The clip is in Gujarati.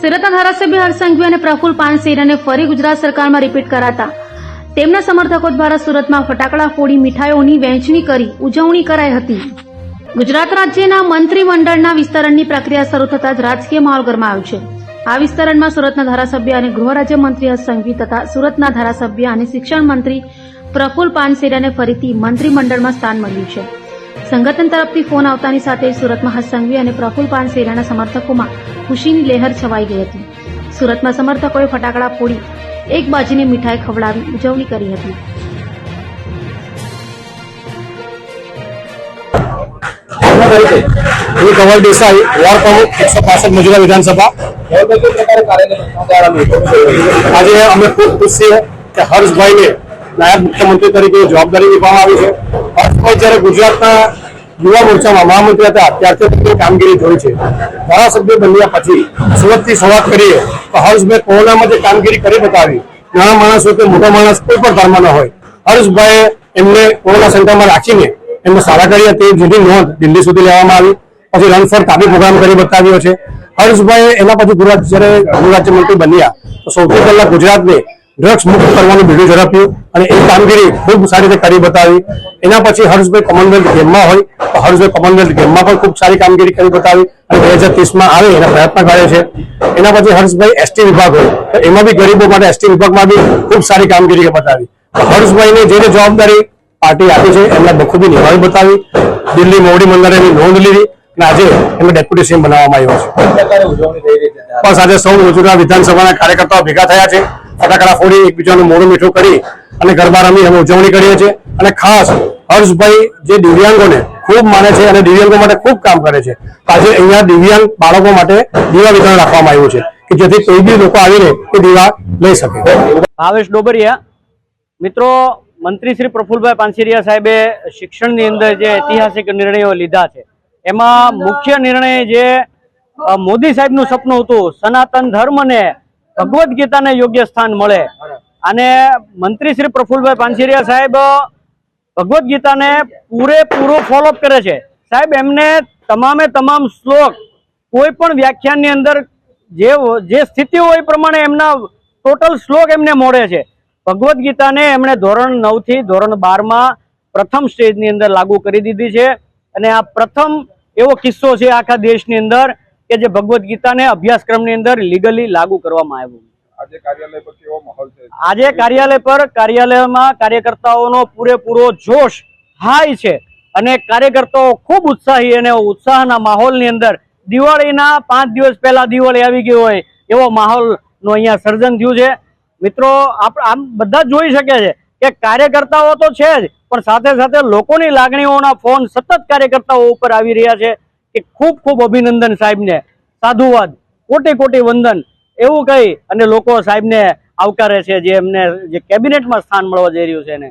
સુરતના ધારાસભ્ય હરસંઘવી અને પ્રફુલ પાનસેરાને ફરી ગુજરાત સરકારમાં રિપીટ કરાતા. તેમના સમર્થકો દ્વારા સુરતમાં ફટાકડા ફોડી મીઠાઈઓની વહેંચણી કરી ઉજવણી કરાઈ હતી. ગુજરાત રાજ્યના મંત્રીમંડળના વિસ્તરણની પ્રક્રિયા શરૂ થતાં જ રાજકીય માહોલ ગરમાયો છે. આ વિસ્તરણમાં સુરતના ધારાસભ્ય અને ગૃહ રાજ્યમંત્રી હરસંઘવી તથા સુરતના ધારાસભ્ય અને શિક્ષણ મંત્રી પ્રફુલ પાનસેરાને ફરીથી મંત્રીમંડળમાં સ્થાન મળ્યું છે. સંગઠન તરફથી ફોન આવતાની સાથે સુરતમાં હર્ષ અને પ્રફુલ પાનસેરાના સમર્થકોમાં ખુશીની લહેર છવાઈ ગઈ હતી. સુરતમાં સમર્થકોએ ફટાકડા ફોડી એક બાજીને મીઠાઈ ખવડાવી ઉજવણી કરી હતી. હું કમલ દેસાઈ વોર્ડ પ્રમુખ એકસો પાસઠ મજૂરા વિધાનસભા. આજે અમે ખૂબ ખુશ છીએ કે હર્ષભાઈને નાયબ મુખ્યમંત્રી તરીકે જવાબદારી નિભાવવામાં આવી છે. હર્ષભાઈ જ્યારે ગુજરાતના યુવા મોરચામાં મહામંત્રી હતા, ત્યારથી કામગીરી જોઈ છે. ધારાસભ્ય બન્યા પછી સુરતથી શરૂઆત કરીએ, તો હર્ષભાઈ કોરોનામાં જે કામગીરી કરી બતાવી, નાના માણસ હોય કે મોટા માણસ કોઈ પણ ધર્મનો હોય, હર્ષભાઈએ એમને કોરોના સેન્ટરમાં રાખીને એમને સારા કરી હતી જેની નોંધ દિલ્હી સુધી લેવામાં આવી, પછી રન ફોર કાબી પ્રોગ્રામ કરી બતાવ્યો છે. હર્ષભાઈ એના પછી ગુજરાત જ્યારે ગૃહ રાજ્યમંત્રી બન્યા, તો સૌથી પહેલા ગુજરાતને ડ્રગ્સ મુક્ત કરવાનું બીડું ઝડપ્યું અને એ કામગીરી ખૂબ સારી રીતે કરી બતાવી. એના પછી હર્ષભાઈ કોમનવેલ્થ ગેમમાં હોય, તો હર્ષભાઈ કોમનવેલ્થ ગેમમાં પણ ખૂબ સારી કામગીરી કરી બતાવી અને બે હજાર આવે એના પ્રયત્ન કરે છે. એના પછી હર્ષભાઈ એસટી વિભાગ હોય, તો એમાં બી ગરીબો માટે એસટી વિભાગમાં બી ખૂબ સારી કામગીરી બતાવી. હર્ષભાઈને જે જવાબદારી પાર્ટી આપી છે, એમને બખૂબી નિભાવી બતાવી. દિલ્હી મોવડી મંદિરે નોંધ લીધી અને આજે એમને ડેપ્યુટી સીએમ બનાવવામાં આવ્યો છે? પણ સાથે સૌ રોજના વિધાનસભાના કાર્યકર્તાઓ ભેગા થયા છે. ફટાકડા ફોડી એકબીજાનું મોડું મીઠું કરી અને ગરબા રમી અમે ઉજવણી કરીએ છીએ. અને ખાસ હર્ષભાઈ જે દિવ્યાંગોને ખૂબ માને છે અને દિવ્યાંગો માટે ખૂબ કામ કરે છે. આજે અહીંયા દિવ્યાંગ બાળકો માટે દીવા વિતરણ રાખવામાં આવ્યું છે કે જેથી કોઈ બી લોકો આવીને એ દીવા લઈ શકે. ભાવેશ ડોબરિયા, મિત્રો, મંત્રી શ્રી પ્રફુલભાઈ પાનસીરિયા સાહેબે શિક્ષણની અંદર જે ઐતિહાસિક નિર્ણયો લીધા છે. એમાં મુખ્ય નિર્ણય જે મોદી સાહેબનું સપનું હતું, સનાતન ધર્મને ભગવદ્ ગીતાને યોગ્ય સ્થાન મળે. અને મંત્રી શ્રી પ્રફુલભાઈ પાનસીરિયા સાહેબ ભગવદ્ ગીતાને પૂરેપૂરો ફોલોઅપ કરે છે. સાહેબ, એમને તમામે તમામ શ્લોક કોઈ પણ વ્યાખ્યાનની અંદર જે જે સ્થિતિ હોય એ પ્રમાણે એમના ટોટલ શ્લોક એમને મોડે છે. ભગવદ્ ગીતાને એમણે ધોરણ નવથી ધોરણ બારમાં પ્રથમ સ્ટેજની અંદર લાગુ કરી દીધી છે. અને આ પ્રથમ એવો કિસ્સો છે આખા દેશની અંદર કે જે ભગવદ્ ગીતાને અભ્યાસક્રમની અંદર લીગલી લાગુ કરવામાં આવ્યું. આજે કાર્યાલય પર કાર્યાલયમાં કાર્યકર્તાઓનો પૂરેપૂરો જોશ હાઈ છે અને કાર્યકર્તાઓ ખૂબ ઉત્સાહી અને ઉત્સાહના માહોલની અંદર દિવાળીના પાંચ દિવસ પહેલા દિવાળી આવી ગઈ હોય એવો માહોલનું અહીંયા સર્જન થયું છે. મિત્રો આપણે આમ બધા જોઈ શકે છે કે કાર્યકર્તાઓ તો છે જ, પણ સાથે સાથે લોકોની લાગણીઓના ફોન સતત કાર્યકર્તાઓ ઉપર આવી રહ્યા છે કે ખૂબ ખૂબ અભિનંદન સાહેબને. સાધુવાદ, કોટી કોટી વંદન એવું કહી અને લોકો સાહેબને આવકારે છે જે એમને જે કેબિનેટમાં સ્થાન મળવા જઈ રહ્યું છે એને?